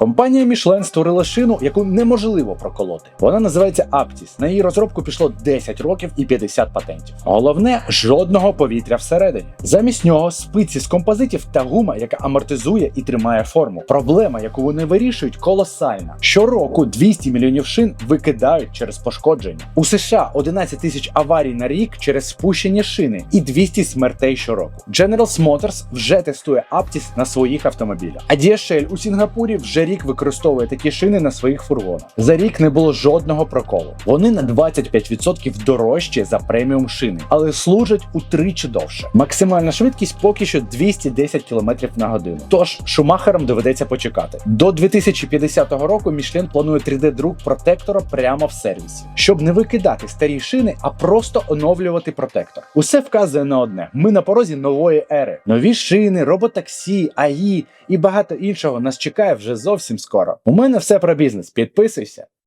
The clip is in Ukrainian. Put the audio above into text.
Компанія Michelin створила шину, яку неможливо проколоти. Вона називається Aptis. На її розробку пішло 10 років і 50 патентів. Головне жодного повітря всередині. Замість нього спиці з композитів та гума, яка амортизує і тримає форму. Проблема, яку вони вирішують, колосальна. Щороку 200 мільйонів шин викидають через пошкодження. У США 11 тисяч аварій на рік через спущені шини і 200 смертей щороку. General Motors вже тестує Aptis на своїх автомобілях. А DHL у Сінгапурі вже рік використовує такі шини на своїх фургонах. За рік не було жодного проколу. Вони на 25% дорожчі за преміум шини, але служать утричі довше. Максимальна швидкість поки що 210 км на годину. Тож шумахерам доведеться почекати. До 2050 року Michelin планує 3D-друк протектора прямо в сервісі, щоб не викидати старі шини, а просто оновлювати протектор. Усе вказує на одне: ми на порозі нової ери. Нові шини, роботаксі, АІ і багато іншого нас чекає вже зовсім скоро. У мене все про бізнес. Підписуйся.